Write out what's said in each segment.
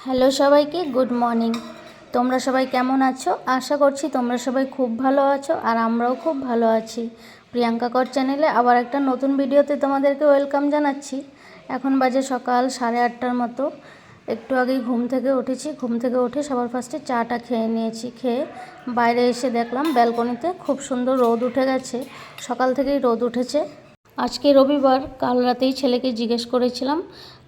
Hello সবাইকে, good morning. তোমরা সবাই কেমন আছো? আশা করছি তোমরা সবাই খুব ভালো আছো আর আমরাও খুব ভালো আছি। প্রিয়াঙ্কা কর চ্যানেলে আবার একটা নতুন ভিডিওতে তোমাদেরকে ওয়েলকাম জানাচ্ছি। এখন বাজে সকাল সাড়ে আটটার মতো। একটু আগেই ঘুম থেকে উঠেছি। ঘুম থেকে উঠে সবার ফার্স্টে চাটা খেয়ে নিয়েছি। খেয়ে বাইরে এসে দেখলাম ব্যালকনিতে খুব সুন্দর রোদ উঠে গেছে। সকাল থেকেই রোদ উঠেছে। আজকে রবিবার, কাল রাতেই ছেলেকে জিজ্ঞেস করেছিলাম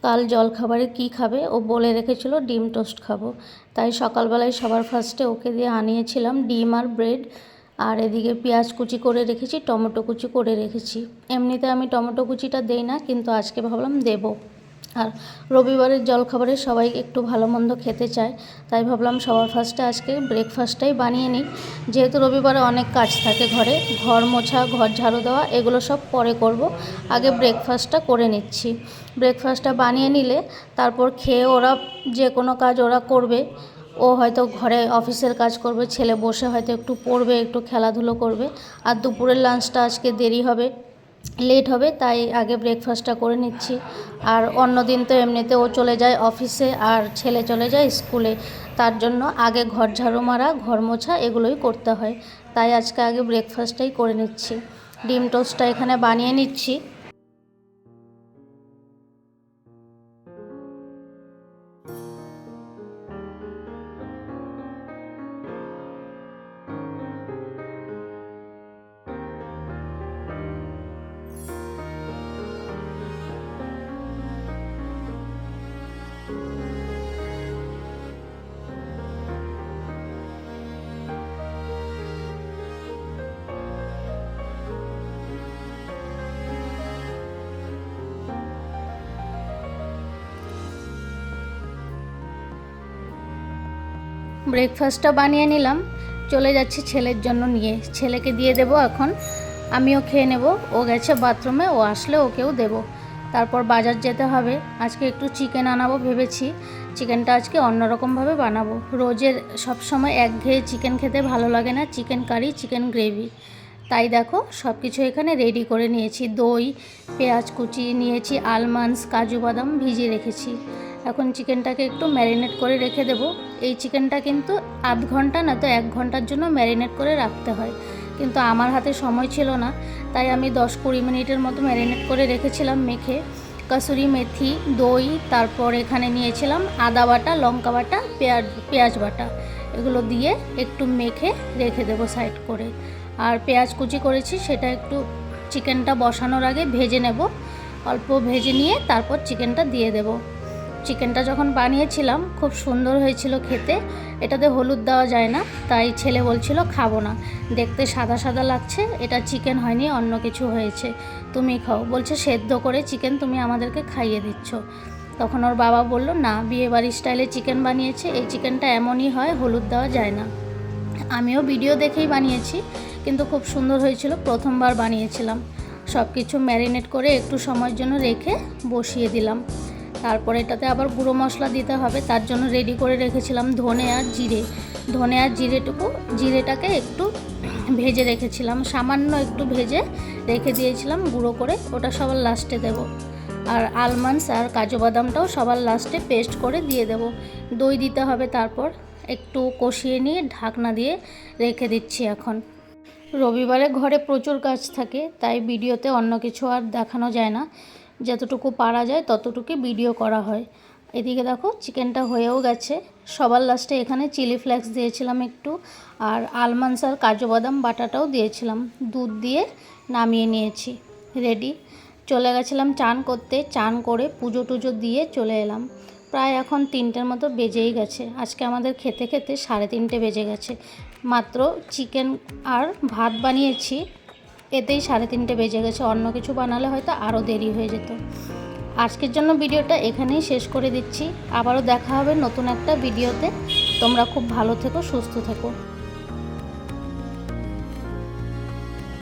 কাল জলখাবারে কি খাবে? ও বলে রেখেছিল ডিম টোস্ট খাব। তাই সকালবেলায় সবার ফার্স্টে ওকে দিয়ে আনিয়েছিলাম ডিম আর ব্রেড। আর এদিকে পেঁয়াজ কুচি করে রেখেছি, টমেটো কুচি করে রেখেছি। এমনিতে আমি টমেটো কুচিটা দেই না, কিন্তু আজকে ভাবলাম দেবো। আর রবিবারের জলখাবারে সবাই একটু ভালো মন্দ খেতে চায়, তাই ভাবলাম সবার ফার্স্টে আজকে ব্রেকফাস্টটাই বানিয়ে নিই। যেহেতু রবিবারে অনেক কাজ থাকে ঘরে, ঘর মোছা, ঘর ঝাড়ু দেওয়া, এগুলো সব পরে করব। আগে ব্রেকফাস্টটা করে নিচ্ছি। ব্রেকফাস্টটা বানিয়ে নিলে তারপর খেয়ে ওরা যে কোনো কাজ ওরা করবে। ও হয়তো ঘরে অফিসের কাজ করবে, ছেলে বসে হয়তো একটু পড়বে, একটু খেলাধুলো করবে। আর দুপুরের লাঞ্চটা আজকে দেরি হবে। লেট হবে, তাই আগে ব্রেকফাস্টটা করে নিচ্ছি। আর অন্য দিন তো এমনিতে ও চলে যায় অফিসে আর ছেলে চলে যায় স্কুলে তার জন্য আগে ঘর ঝাড়ু মারা, ঘর মোছা এগুলোই করতে হয়। তাই আজকে আগে ব্রেকফাস্টটাই করে নিচ্ছি। ডিম টোস্টটা এখানে বানিয়ে নিচ্ছি। ব্রেকফাস্টটা বানিয়ে নিলাম। চলে যাচ্ছি ছেলের জন্য নিয়ে। ছেলেকে দিয়ে দেবো এখন। আমিও খেয়ে নেব। ও গেছে বাথরুমে, ও আসলে ওকেও দেব। তারপর বাজার যেতে হবে। আজকে একটু চিকেন আনাবো ভেবেছি। চিকেনটা আজকে অন্যরকমভাবে বানাবো। রোজের সব সময় একঘেয়ে চিকেন খেতে ভালো লাগে না। Chicken curry, chicken gravy. তাই দেখো সব কিছু এখানে রেডি করে নিয়েছি। দই, পেঁয়াজ কুচি নিয়েছি, আলমন্ডস, কাজু বাদাম ভিজিয়ে রেখেছি। এখন চিকেনটাকে একটু ম্যারিনেট করে রেখে দেবো। এই চিকেনটা কিন্তু আধ ঘণ্টা না তো এক ঘণ্টার জন্য ম্যারিনেট করে রাখতে হয়। কিন্তু আমার হাতে সময় ছিল না, তাই আমি দশ কুড়ি মিনিটের মতো ম্যারিনেট করে রেখেছিলাম মেখে। কাসুরি মেথি, দই, তারপর এখানে নিয়েছিলাম আদা বাটা, লঙ্কা বাটা, পেঁয়াজ পেঁয়াজ বাটা। এগুলো দিয়ে একটু মেখে রেখে দেবো সাইড করে। আর পেঁয়াজ কুচি করেছি, সেটা একটু চিকেনটা বসানোর আগে ভেজে নেব। অল্প ভেজে নিয়ে তারপর চিকেনটা দিয়ে দেবো। চিকেনটা যখন বানিয়েছিলাম, খুব সুন্দর হয়েছিল খেতে। এটাতে হলুদ দেওয়া যায় না, তাই ছেলে বলছিল, খাব না। দেখতে সাদা সাদা লাগছে, এটা চিকেন হয়নি, অন্য কিছু হয়েছে। তুমি খাও। বলছে, সেদ্ধ করে চিকেন তুমি আমাদেরকে খাইয়ে দিচ্ছ। তখন ওর বাবা বলল, না, বিয়েবাড়ির স্টাইলে চিকেন বানিয়েছে, এই চিকেনটা এমনই হয়, হলুদ দেওয়া যায় না। আমিও ভিডিও দেখেই বানিয়েছি, কিন্তু খুব সুন্দর হয়েছিল, প্রথমবার বানিয়েছিলাম। সব কিছু ম্যারিনেট করে একটু সময়ের জন্য রেখে বসিয়ে দিলাম। তারপর এটাতে আবার গুঁড়ো মশলা দিতে হবে, তার জন্য রেডি করে রেখেছিলাম ধনে আর জিরে। ধনে আর জিরেটুকু, জিরেটাকে একটু ভেজে রেখেছিলাম, সামান্য একটু ভেজে রেখে দিয়েছিলাম গুঁড়ো করে, ওটা সবার লাস্টে দেব। আর আলমন্ডস আর কাজু বাদামটাও সবার লাস্টে পেস্ট করে দিয়ে দেব। দই দিতে হবে তারপর, একটু কষিয়ে নিয়ে ঢাকনা দিয়ে রেখে দিচ্ছি এখন। রবিবারে ঘরে প্রচুর কাজ থাকে, তাই ভিডিওতে অন্য কিছু আর দেখানো যায় না। যতটুকু পারা যায় ততটুকু ভিডিও করা হয়। এদিকে দেখো, চিকেনটা হয়েও গেছে। সবার লাস্টে এখানে চিলি ফ্লেক্স দিয়েছিলাম একটু আর আলমন্ডস আর কাজু বাদাম বাটাটাও দিয়েছিলাম। দুধ দিয়ে নামিয়ে নিয়েছি। রেডি চলে গেছিলাম চান করতে। চান করে পুজো টুজো দিয়ে চলে এলাম। প্রায় এখন তিনটের মতো বেজেই গেছে। আজকে আমাদের খেতে খেতে সাড়ে তিনটে বেজে গেছে। মাত্র চিকেন আর ভাত বানিয়েছি। এতেই সাড়ে তিনটে বেজে গেছে। অন্য কিছু বানালে হয়তো আরও দেরি হয়ে যেত। আজকের জন্য ভিডিওটা এখানেই শেষ করে দিচ্ছি। আবারও দেখা হবে নতুন একটা ভিডিওতে। তোমরা খুব ভালো থেকো, সুস্থ থেকো।